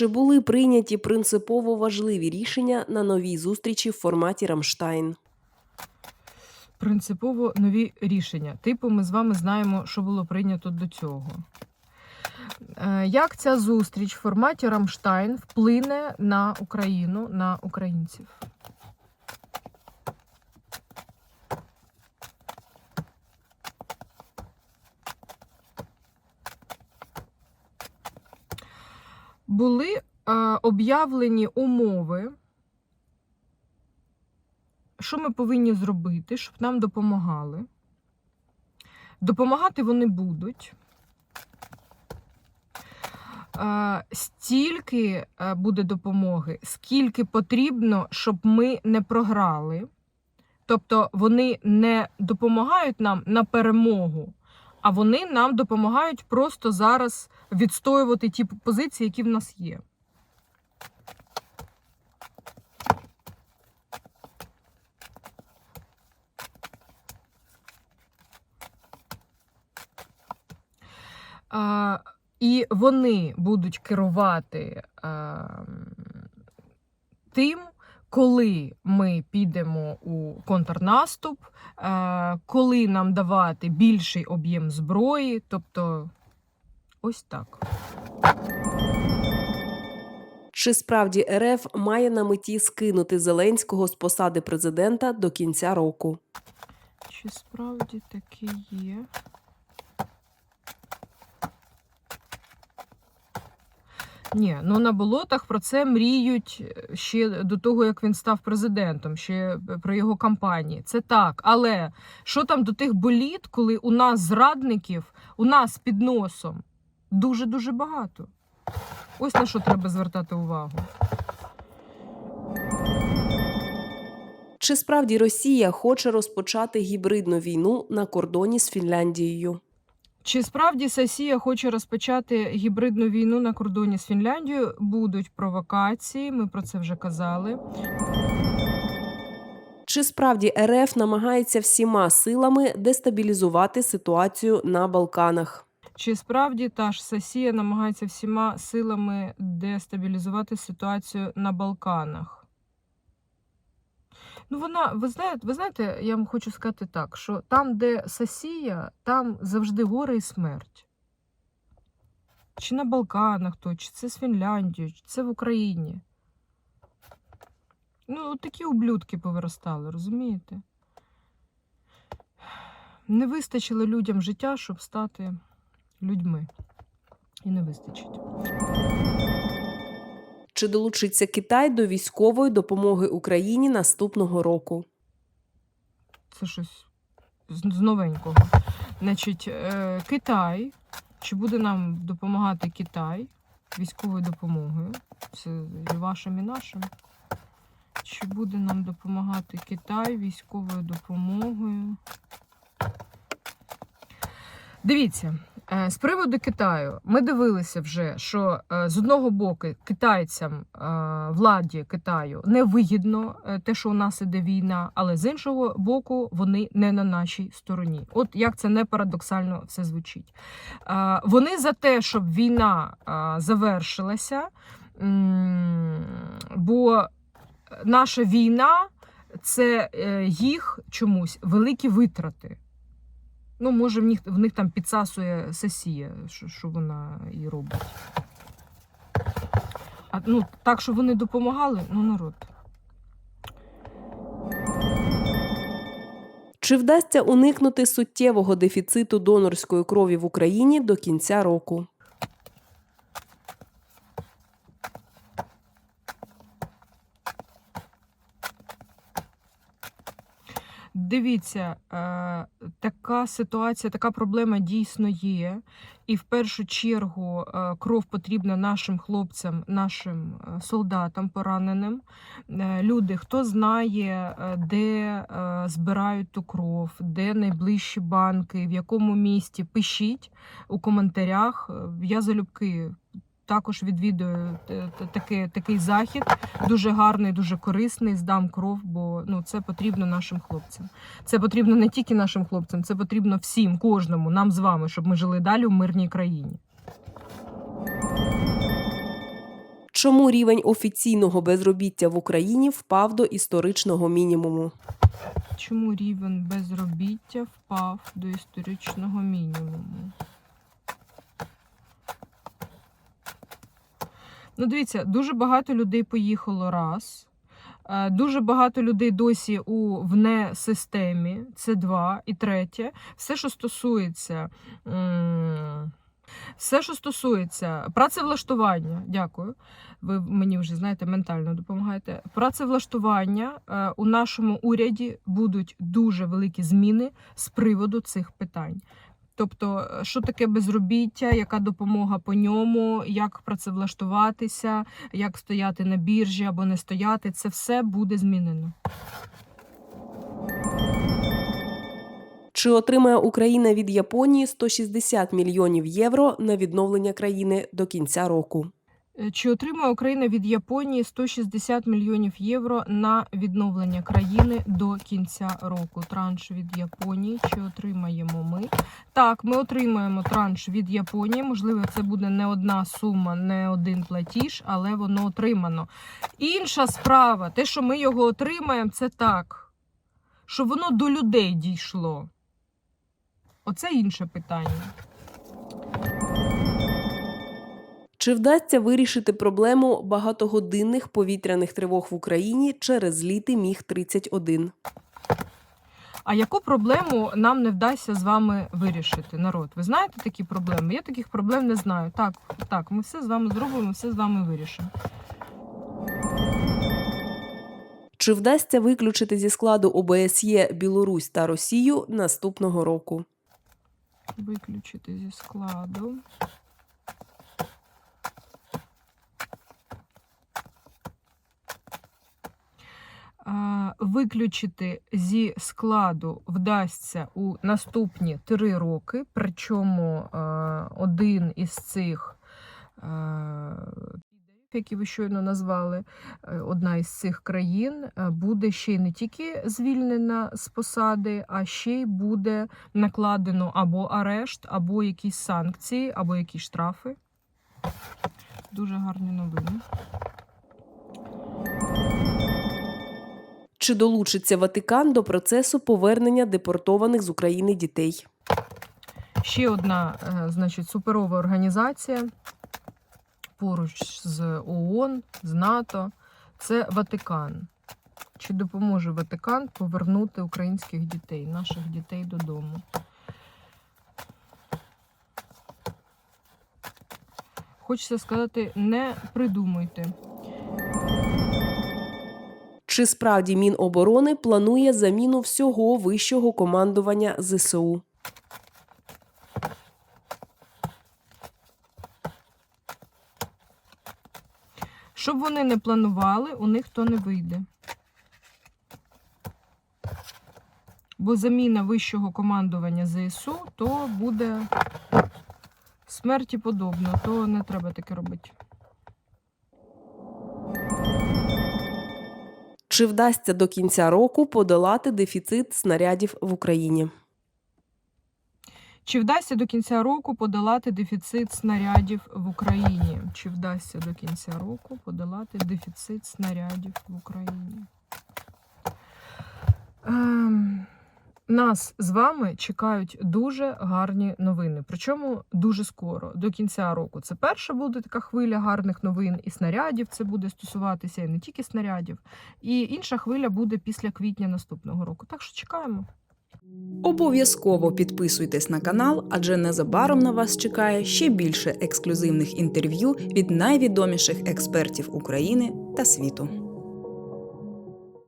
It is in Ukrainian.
Чи були прийняті принципово важливі рішення на новій зустрічі в форматі Рамштайн? Принципово нові рішення. Типу, ми з вами знаємо, що було прийнято до цього. Е, Як ця зустріч в форматі Рамштайн вплине на Україну, на українців? Були е, об'явлені умови, що ми повинні зробити, щоб нам допомагали. Допомагати вони будуть. Е, Стільки е, буде допомоги, скільки потрібно, щоб ми не програли. Тобто вони не допомагають нам на перемогу, а вони нам допомагають просто зараз відстоювати ті позиції, які в нас є. А, і вони будуть керувати а, тим, коли ми підемо у контрнаступ, коли нам давати більший об'єм зброї, тобто ось так. Чи справді РФ має на меті скинути Зеленського з посади президента до кінця року? Чи справді таке є? Ні, ну на болотах про це мріють е, ще до того, як він став президентом, ще при його кампанії. Це так. Але що там до тих боліт, коли у нас зрадників, у нас під носом дуже-дуже багато. Ось на що треба звертати увагу. Чи справді Росія хоче розпочати гібридну війну на кордоні з Фінляндією? Чи справді Сесія хоче розпочати гібридну війну на кордоні з Фінляндією? Будуть провокації, ми про це вже казали. Чи справді РФ намагається всіма силами дестабілізувати ситуацію на Балканах? Чи справді та ж Сесія намагається всіма силами дестабілізувати ситуацію на Балканах? Ну, вона, ви знаєте, ви знаєте, я вам хочу сказати так, що там, де Сесія, там завжди горе і смерть. Чи на Балканах то, чи це з Фінляндією, чи це в Україні. Ну, от такі ублюдки повиростали, розумієте? Не вистачило людям життя, щоб стати людьми. І не вистачить. Чи долучиться Китай до військової допомоги Україні наступного року? Це щось з новенького. Значить, е, Китай. Чи буде нам допомагати Китай військовою допомогою? Це і вашим, і нашим. Чи буде нам допомагати Китай військовою допомогою? Дивіться, з приводу Китаю, ми дивилися вже, що е, з одного боку китайцям е, владі Китаю невигідно е, те, що у нас іде війна, але з іншого боку, вони не на нашій стороні. От як це не парадоксально все звучить. Е, Вони за те, щоб війна е, завершилася, бо наша війна це е, їх чомусь великі витрати. Ну, може, в них, в них там підсасує сесія, що, що вона і робить. А, ну, так, що вони допомагали, ну, народ. Чи вдасться уникнути суттєвого дефіциту донорської крові в Україні до кінця року? Дивіться, е, така ситуація, така проблема дійсно є. І в першу чергу е, кров потрібна нашим хлопцям, нашим е, солдатам пораненим. Люди, хто знає, де збирають ту кров, де найближчі банки, в якому місті, пишіть у коментарях. Я залюбки також відвідую е, т- таке, такий захід. Дуже гарний, дуже корисний. Здам кров, бо ну це потрібно нашим хлопцям. Це потрібно не тільки нашим хлопцям, це потрібно всім, кожному, нам з вами, щоб ми жили далі в мирній країні. Чому рівень офіційного безробіття в Україні впав до історичного мінімуму? Чому рівень безробіття впав до історичного мінімуму? Ну, дивіться, дуже багато людей поїхало раз. Е, Дуже багато людей досі у вне системі. Це два. І третє, все, що стосується. Все, що стосується працевлаштування, дякую. Ви мені вже знаєте, ментально допомагаєте. Працевлаштування е, у нашому уряді будуть дуже великі зміни з приводу цих питань. Тобто, е, що таке безробіття, яка допомога по ньому, як працевлаштуватися, як стояти на біржі або не стояти, це все буде змінено. Чи отримає Україна від Японії 160 мільйонів євро на відновлення країни до кінця року? Е, Чи отримає Україна від Японії 160 мільйонів євро на відновлення країни до кінця року? Транш від Японії. Чи отримаємо ми? Так, ми отримаємо транш від Японії. Можливо, це буде не одна сума, не один платіж, але воно отримано. Інша справа, те, що ми його отримаємо, це так, що воно до людей дійшло. Оце інше питання. Чи вдасться вирішити проблему багатогодинних повітряних тривог в Україні через зліти Міг 31 А яку проблему нам не вдасться з вами вирішити, народ? Ви знаєте такі проблеми? Я таких проблем не знаю. Так, так, ми все з вами зробимо, все з вами вирішимо. Чи вдасться виключити зі складу ОБСЄ Білорусь та Росію наступного року? Виключити зі складу. А, Виключити зі складу вдасться у наступні три роки. Причому е, один із цих, е, які ви щойно назвали, е, одна із цих країн буде ще й не тільки звільнена з посади, а ще й буде накладено або арешт, або якісь санкції, або якісь штрафи. Дуже гарні новини. Чи долучиться Ватикан до процесу повернення депортованих з України дітей? Ще одна, е, значить, суперова організація поруч з ООН, з НАТО. Це Ватикан. Чи допоможе Ватикан повернути українських дітей, наших дітей додому? Хочеться сказати, не придумуйте. Чи справді Міноборони планує заміну всього вищого командування ЗСУ? Щоб вони не планували, у них то не вийде. Бо заміна вищого командування ЗСУ то буде смерті подобно, то не треба таке робити. Чи вдасться до кінця року подолати дефіцит снарядів в Україні? Чи вдасться до кінця року подолати дефіцит снарядів в Україні? Чи вдасться до кінця року подолати дефіцит снарядів в Україні? Ем, нас з вами чекають дуже гарні новини. Причому дуже скоро, до кінця року. Це перша буде така хвиля гарних новин і снарядів. Це буде стосуватися і не тільки снарядів. І інша хвиля буде після квітня наступного року. Так що чекаємо. Обов'язково підписуйтесь на канал, адже незабаром на вас чекає ще більше ексклюзивних інтерв'ю від найвідоміших експертів України та світу.